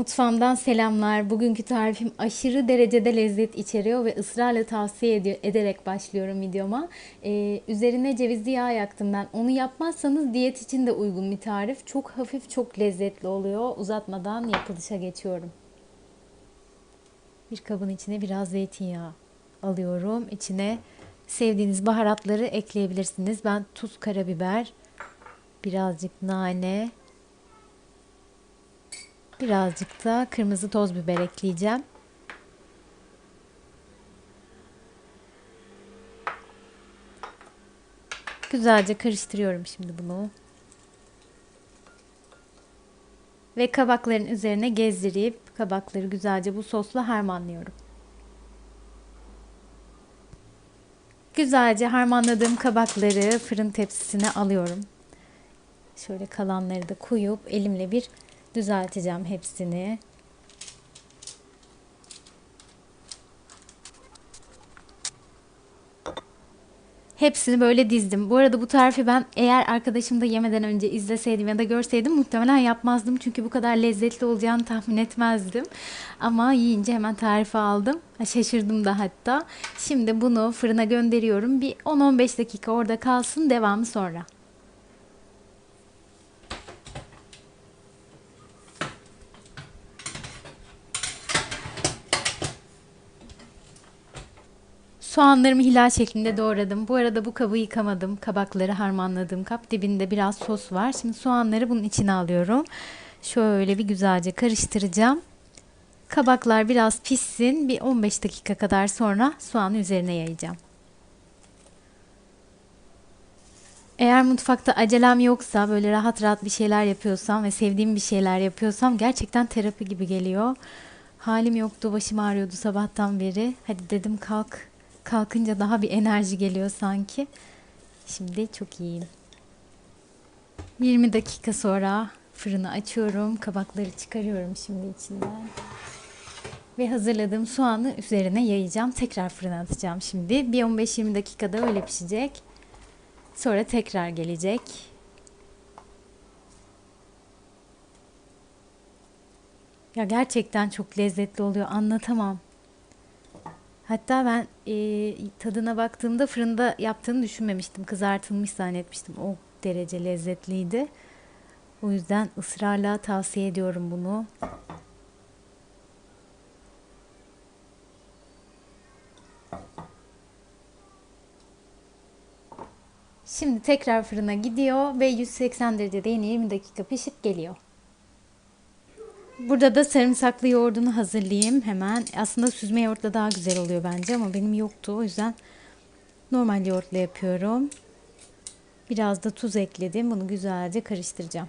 Mutfağımdan selamlar. Bugünkü tarifim aşırı derecede lezzet içeriyor ve ısrarla tavsiye ediyor, ederek başlıyorum videoma. Ee, üzerine cevizli yağ yaktım ben. Onu yapmazsanız diyet için de uygun bir tarif. Çok hafif, çok lezzetli oluyor. Uzatmadan yapılışa geçiyorum. Bir kabın içine biraz zeytinyağı alıyorum. İçine sevdiğiniz baharatları ekleyebilirsiniz. Ben tuz, karabiber, birazcık nane, Birazcık da kırmızı toz biber ekleyeceğim. Güzelce karıştırıyorum şimdi bunu. Ve kabakların üzerine gezdirip kabakları güzelce bu sosla harmanlıyorum. Güzelce harmanladığım kabakları fırın tepsisine alıyorum. Şöyle kalanları da koyup elimle bir düzelteceğim hepsini. Hepsini böyle dizdim. Bu arada bu tarifi ben eğer arkadaşım da yemeden önce izleseydim ya da görseydim muhtemelen yapmazdım. Çünkü bu kadar lezzetli olacağını tahmin etmezdim. Ama yiyince hemen tarifi aldım. Şaşırdım da hatta. Şimdi bunu fırına gönderiyorum. Bir 10-15 dakika orada kalsın. Devamı sonra. Soğanlarımı hilal şeklinde doğradım. Bu arada bu kabı yıkamadım. Kabakları harmanladığım kap. Dibinde biraz sos var. Şimdi soğanları bunun içine alıyorum. Şöyle bir güzelce karıştıracağım. Kabaklar biraz pişsin. Bir 15 dakika kadar sonra soğanı üzerine yayacağım. Eğer mutfakta acelem yoksa böyle rahat rahat bir şeyler yapıyorsam ve sevdiğim bir şeyler yapıyorsam gerçekten terapi gibi geliyor. Halim yoktu, başım ağrıyordu sabahtan beri. Hadi dedim kalk kalkınca daha bir enerji geliyor sanki. Şimdi çok iyiyim. 20 dakika sonra fırını açıyorum. Kabakları çıkarıyorum şimdi içinden. Ve hazırladığım soğanı üzerine yayacağım. Tekrar fırına atacağım şimdi. Bir 15-20 dakikada öyle pişecek. Sonra tekrar gelecek. Ya gerçekten çok lezzetli oluyor. Anlatamam. Hatta ben e, tadına baktığımda fırında yaptığını düşünmemiştim. Kızartılmış zannetmiştim. O derece lezzetliydi. O yüzden ısrarla tavsiye ediyorum bunu. Şimdi tekrar fırına gidiyor ve 180 derecede yine 20 dakika pişip geliyor. Burada da sarımsaklı yoğurdunu hazırlayayım hemen. Aslında süzme yoğurtla daha güzel oluyor bence ama benim yoktu. O yüzden normal yoğurtla yapıyorum. Biraz da tuz ekledim. Bunu güzelce karıştıracağım.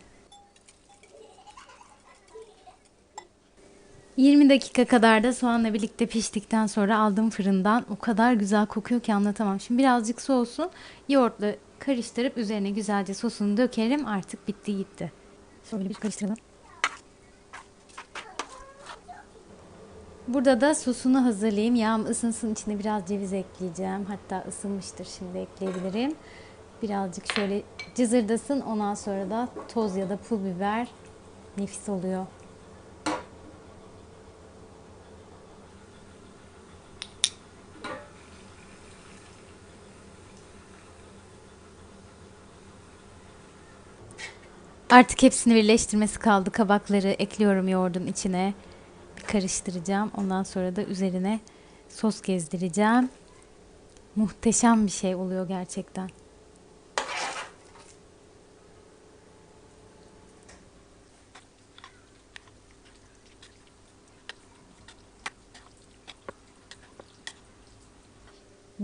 20 dakika kadar da soğanla birlikte piştikten sonra aldım fırından. O kadar güzel kokuyor ki anlatamam. Şimdi birazcık soğusun. Yoğurtla karıştırıp üzerine güzelce sosunu dökerim. Artık bitti gitti. Şöyle bir karıştıralım. Burada da sosunu hazırlayayım. Yağım ısınsın içine biraz ceviz ekleyeceğim. Hatta ısınmıştır şimdi ekleyebilirim. Birazcık şöyle cızırdasın. Ondan sonra da toz ya da pul biber nefis oluyor. Artık hepsini birleştirmesi kaldı. Kabakları ekliyorum yoğurdun içine karıştıracağım. Ondan sonra da üzerine sos gezdireceğim. Muhteşem bir şey oluyor gerçekten.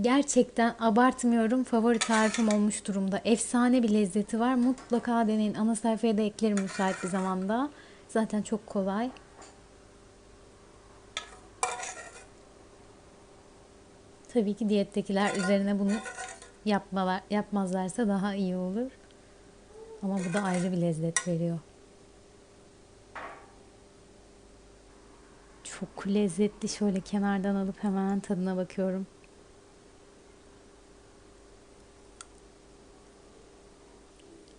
Gerçekten abartmıyorum. Favori tarifim olmuş durumda. Efsane bir lezzeti var. Mutlaka deneyin. Ana sayfaya da eklerim müsait bir zamanda. Zaten çok kolay. Tabii ki diyettekiler üzerine bunu yapmalar, yapmazlarsa daha iyi olur. Ama bu da ayrı bir lezzet veriyor. Çok lezzetli. Şöyle kenardan alıp hemen tadına bakıyorum.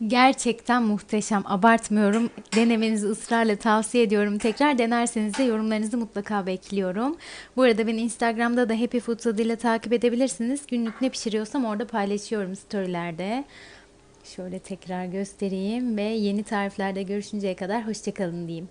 Gerçekten muhteşem. Abartmıyorum. Denemenizi ısrarla tavsiye ediyorum. Tekrar denerseniz de yorumlarınızı mutlaka bekliyorum. Bu arada beni Instagram'da da Happy Foods adıyla takip edebilirsiniz. Günlük ne pişiriyorsam orada paylaşıyorum storylerde. Şöyle tekrar göstereyim ve yeni tariflerde görüşünceye kadar hoşçakalın diyeyim.